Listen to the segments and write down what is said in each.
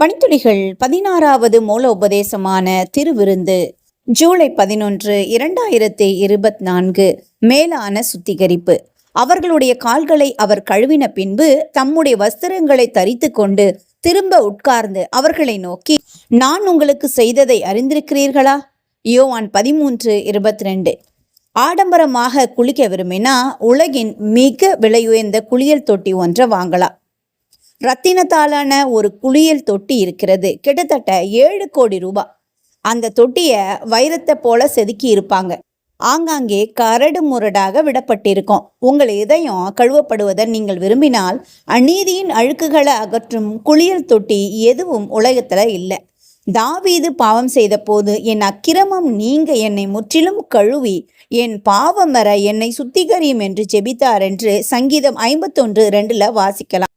பணித்துளிகள் பதினாறாவது மூல உபதேசமான திருவிருந்து ஜூலை பதினொன்று இரண்டாயிரத்தி இருபத்தி நான்கு மேலான சுத்திகரிப்பு. அவர்களுடைய கால்களை அவர் கழுவின பின்பு தம்முடைய வஸ்திரங்களை தரித்து கொண்டு திரும்ப உட்கார்ந்து அவர்களை நோக்கி நான் உங்களுக்கு செய்ததை அறிந்திருக்கிறீர்களா? யோவான் பதிமூன்று இருபத்தி ரெண்டு ஆடம்பரமாக குளிக்க விரும்பினா உலகின் மிக விலையுயர்ந்த குளியல் தொட்டி ஒன்றை வாங்கலாம். ரத்தினத்தாலான ஒரு குளியல் தொட்டி இருக்கிறது. கிட்டத்தட்ட ஏழு கோடி ரூபாய் அந்த தொட்டியை வைரத்தை போல செதுக்கி இருப்பாங்க. ஆங்காங்கே கரடு முரடாக விடப்பட்டிருக்கும். உங்கள் இதயம் கழுவப்படுவதை நீங்கள் விரும்பினால் அநீதியின் அழுக்குகளை அகற்றும் குளியல் தொட்டி எதுவும் உலகத்தில் இல்லை. தாவீது பாவம் செய்த போது என் அக்கிரமம் நீங்க என்னை முற்றிலும் கழுவி என் பாவம் வர என்னை சுத்திகரியும் என்று ஜெபித்தார் என்று சங்கீதம் ஐம்பத்தொன்று ரெண்டுல வாசிக்கலாம்.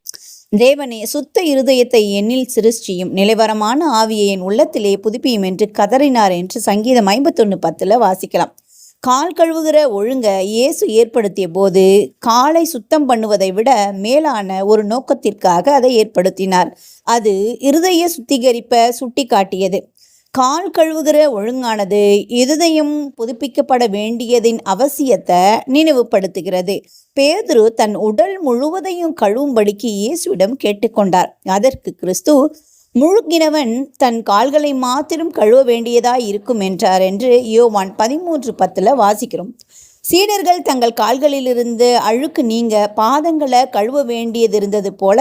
தேவனே சுத்த இருதயத்தை என்னில் சிருஷ்டியும் நிலைவரமான ஆவியை என் உள்ளத்திலே புதுப்பியும் என்று கதறினார் என்று சங்கீதம் ஐம்பத்தொன்று பத்தில் வாசிக்கலாம். கால் கழுவுகிற ஒழுங்க இயேசு ஏற்படுத்திய போது காலை சுத்தம் பண்ணுவதை விட மேலான ஒரு நோக்கத்திற்காக அதை ஏற்படுத்தினார். அது இருதய சுத்திகரிப்ப சுட்டி காட்டியது கால் கழுவுகிற ஒழுங்கானது இருதயம் புதுப்பிக்கப்பட வேண்டியதின் அவசியத்தை நினைவுபடுத்துகிறது. பேதுரு தன் உடல் முழுவதையும் கழுவும்படிக்கு இயேசுவிடம் கேட்டுக்கொண்டார். அதற்கு கிறிஸ்து முழுகினவன் தன் கால்களை மாத்திரம் கழுவ வேண்டியதாய் இருக்கும் என்றார் என்று யோவான் பதிமூன்று பத்தில் வாசிக்கிறோம். சீடர்கள் தங்கள் கால்களிலிருந்து அழுக்கு நீங்க பாதங்களை கழுவ வேண்டியது இருந்தது போல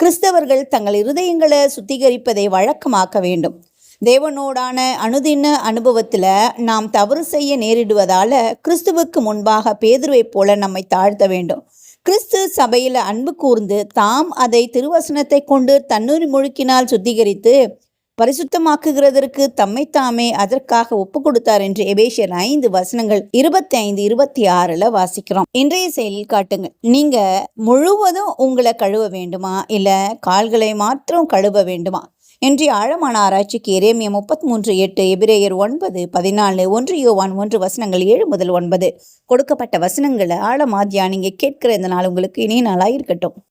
கிறிஸ்தவர்கள் தங்கள் இருதயங்களை சுத்திகரிப்பதை வழக்கமாக்க வேண்டும். தேவனோடான அனுதின அனுபவத்தில் நாம் தவறு செய்ய நேரிடுவதால் கிறிஸ்துவுக்கு முன்பாக பேதுருவைப் போல நம்மை தாழ்த்த வேண்டும். கிறிஸ்து சபையில் அன்பு கூர்ந்து தாம் அதை திருவசனத்தை கொண்டு தன்னூரி முழுக்கினால் சுத்திகரித்து பரிசுத்தமாக்குகிறதற்கு தம்மை தாமே அதற்காக ஒப்பு கொடுத்தார் என்று எபேஷியர் ஐந்து வசனங்கள் இருபத்தி ஐந்து இருபத்தி ஆறுல வாசிக்கிறோம். இன்றைய செயலில் காட்டுங்க நீங்க முழுவதும் உங்களை கழுவ வேண்டுமா? இல்ல கால்களை மாத்திரம் கழுவ வேண்டுமா? இன்றைய ஆழமான ஆராய்ச்சிக்கு எரேமிய முப்பத்தி மூன்று எட்டு எபிரேயர் ஒன்பது பதினாலு ஒன்று யோவான் ஒன்று வசனங்கள் ஏழு முதல் ஒன்பது. கொடுக்கப்பட்ட வசனங்களை ஆழமா தியானிங்க கேட்கிற இந்த நாள் உங்களுக்கு இனிய நாளாக இருக்கட்டும்